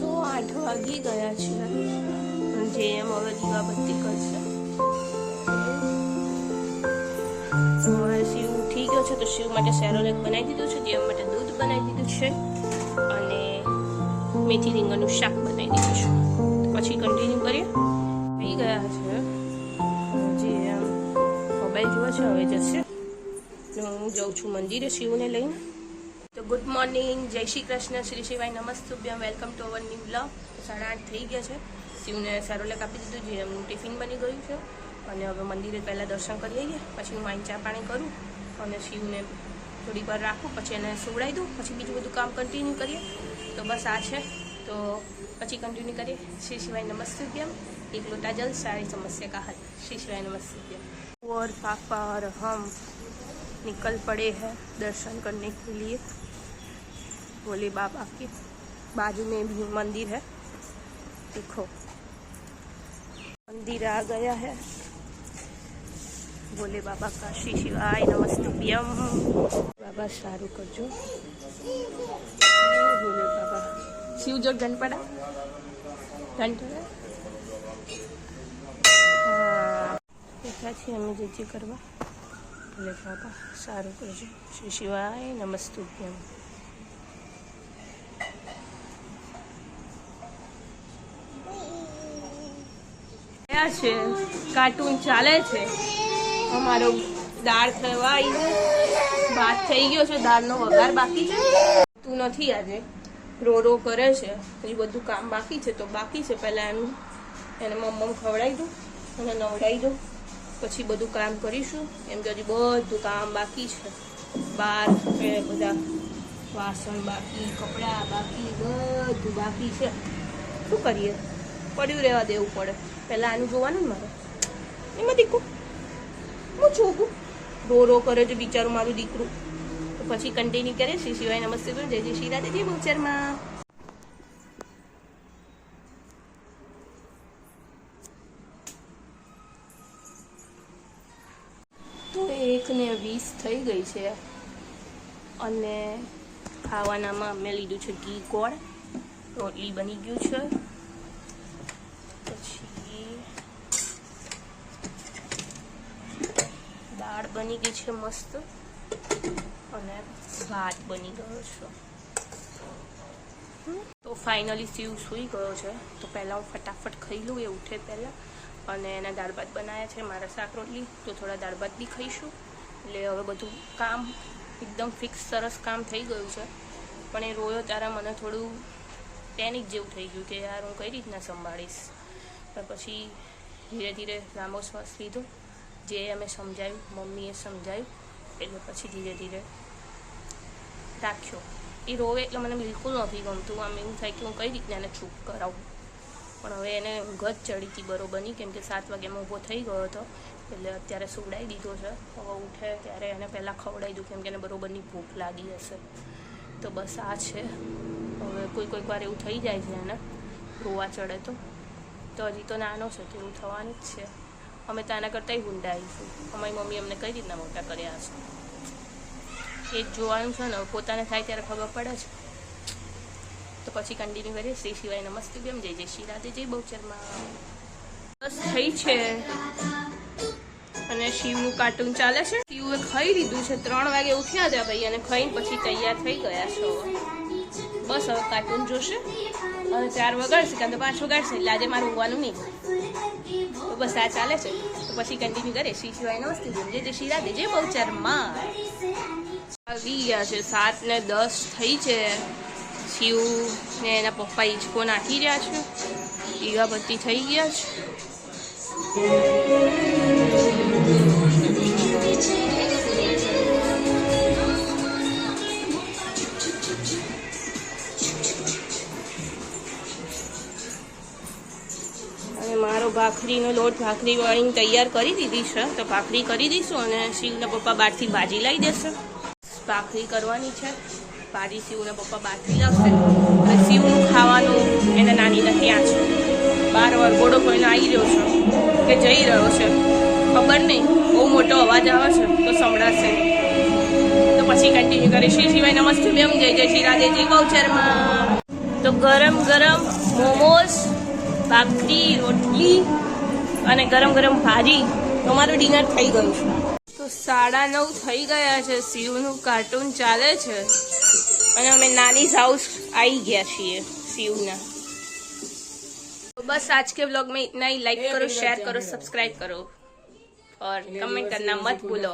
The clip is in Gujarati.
તો આઠ વાગી ગયા છે. જે એમ હવે દીવાબત્તી કરશે. હવે શિવ ઉઠી ગયો છે તો શિવ માટે સેરોલેક બનાવી દીધું છે જેમ માટે દૂધ બનાવી દીધું છે. અને મેથી રીંગણનું શાક બનાવી દીધું છે. પછી કન્ટિન્યુ કરીએ. થઈ ગયા છે. જે મોબાઈલ જુએ છે, હવે જશે. હું જાઉં છું મંદિરે શિવને લઈને. તો ગુડ મોર્નિંગ, જય શ્રી કૃષ્ણ, શ્રી શિવાય નમસ્તુભ્યમ, welcome to our new blog. સાડા આઠ થઈ ગયા છે. શિવને સારો સેરોલેક આપી દીધું જે એમનું ટિફિન બની ગયું છે. અને હવે મંદિરે પહેલાં દર્શન કરી લઈએ, પછી હું માઇન ચા પાણી કરું અને શિવને થોડી વાર રાખું, પછી એને સુવડાવી દઉં, પછી બીજું બધું કામ કન્ટિન્યુ કરીએ. તો બસ આ છે. તો પછી કન્ટિન્યુ કરીએ. શ્રી શિવાય નમસ્તુભ્યમ. એક લોટા જલ સારી સમસ્યા કા હલ શ્રી શિવાય નમસ્તુભ્યમ. ઓર ફાફા હમ. निकल पड़े हैं दर्शन करने के लिए भोले बाबा के बाजू में भी मंदिर है देखो मंदिर आ गया है भोले बाबा का श्री शिवाय नमस्तुभ्यम बाबा सारू करजो भोले बाबा शिव जो घंट पड़ा घंट पड़ा હા બેઠા છીએ અમે જે જે કરવા સારું કરજો. શ્રી શિવાય નમસ્તુભ્યમ. છે. કાર્ટૂન ચાલે છે. અમારો દાળ ખવાઈ ભાત થઈ ગયો છે. દાળનો વઘાર બાકી છે. તું નથી આજે. રો રો કરે છે. પછી બધું કામ બાકી છે તો બાકી છે. પહેલાં એમ એને મમ્મ ખવડાવી દઉં અને નવડાવી દઉં. પછી બધું કામ કરીશું. એમ કે હજી બધું કામ બાકી છે. બાર બધા. વાસણ બાકી, કપડાં બાકી, બધું બાકી છે. શું કરીએ? પડ્યું રહેવા દેવું પડે. પહેલાં આનું જોવાનું ને મારે? એમાં દીકું હું છોકું રો કરે છે બિચારું મારું દીકરું. તો પછી કન્ટિન્યુ કરે શ્રી શિવાય નમસ્તે જય જય શ્રી રાધે. જય એક ને વીસ થઈ ગઈ છે. અને ખાવાનામાં મેં લીધું છે ઘી, ગોળ. રોટલી બની ગયું છે. પછી દાળ બની ગઈ છે મસ્ત. અને ભાત બની ગયો છે. તો ફાઇનલી શિવ સૂઈ ગયો છે. તો પહેલાં હું ફટાફટ ખાઈ લઉં, એ ઉઠે પહેલાં. અને એના દાળ ભાત બનાવ્યા છે, મારા શાક રોટલી, તો થોડા દાળ ભાત બી ખાઈશું. એટલે હવે બધું કામ એકદમ ફિક્સ સરસ કામ થઈ ગયું છે. પણ એ રોયો ત્યારે મને થોડું પેનિક જેવું થઈ ગયું કે યાર હું કઈ રીતના સંભાળીશ. પછી ધીરે ધીરે લાંબો શ્વાસ લીધો. જે અમે સમજાવ્યું મમ્મીએ સમજાયું, એટલે પછી ધીરે ધીરે રાખ્યો. એ રોવે એટલે મને બિલકુલ નથી ગમતું. આમ એવું થાય કે હું કઈ રીતના એને ચૂપ કરાવું. પણ હવે એને ગત ચડી હતી બરોબરની કેમ કે સાત વાગ્યામાં ઊભો થઈ ગયો હતો, એટલે અત્યારે સુવડાવી દીધો છે. હવે ઉઠે ત્યારે એને પહેલાં ખવડાવી દઉં, કેમ કે એને બરોબરની ભૂખ લાગી હશે. તો બસ આ છે. હવે કોઈ કોઈક વાર એવું થઈ જાય છે એને, રોવા ચડે તો. તો હજી તો નાનો છે, તો એવું થવાનું જ છે. અમે તો આના કરતાંય ગુંડા આવીશું અમારી મમ્મી અમને કઈ રીતના મોટા કર્યા છે એ જોવાનું છે ને પોતાને થાય ત્યારે ખબર પડે છે તો પછી કન્ટિન્યુ કરીએ. શ્રી શિવાય નમસ્તે બેમ જય જય શ્રી રાધે. જય બહુચરમાં. બસ થઈ છે. અને શિવનું કાર્ટૂન ચાલે છે. શિવે ખાઈ લીધું છે. ત્રણ વાગે ઉઠ્યા હતા ભાઈ અને ખાઈને પછી તૈયાર થઈ ગયા છો. બસ હવે કાર્ટૂન જોશે. અને ચાર વગાડશે, કાં તો પાંચ વગાડશે. એટલે આજે મારું ઊંઘવાનું નહીં. તો બસ આ ચાલે છે. તો પછી કન્ટિન્યુ કરે શ્રી શિવાય નમસ્તે જે જય શ્રી રાધે. જય બહુચરમાં. આવી ગયા છે. સાત ને દસ થઈ છે. શિવ ને એના પપ્પા હિંચકો નાખી રહ્યા છે. દીવાબત્તી થઈ ગયા છે. અને મારો ભાખરીનો લોટ ભાખરી વાળીને તૈયાર કરી દીધી છે. તો ભાખરી કરી દઈશું અને શિવના પપ્પા બહારથી ભાજી લાવી દેશે. ભાખરી કરવાની છે. ભાજી શિવના પપ્પા બહારથી લાવશે અને શિવનું ખાવાનું એને નાનીના ત્યાં છે. બાર વાર ઘોડો કોઈને આવી રહ્યો છે. કે જઈ રહ્યો છે. ખબર નહીં. બહુ મોટો અવાજ આવે છે. તો સંભળાશે તો પછી કન્ટિન્યુ કરીએ શ્રી શિવાય નમસ્તે બેમ જય જય શ્રી રાધેજી વાઉચરમાં તો ગરમ ગરમ મોમોસ ભાખરી, રોટલી અને ગરમ ગરમ ભાજી. અમારું ડિનર થઈ ગયું છે. તો સાડા નવ થઈ ગયા છે. શિવનું કાર્ટૂન ચાલે છે. અને અમે નાની હાઉસ આવી ગયા છીએ શિવના तो बस आज के ब्लॉग में इतना ही लाइक करो शेयर करो सब्सक्राइब करो और कमेंट करना मत भूलो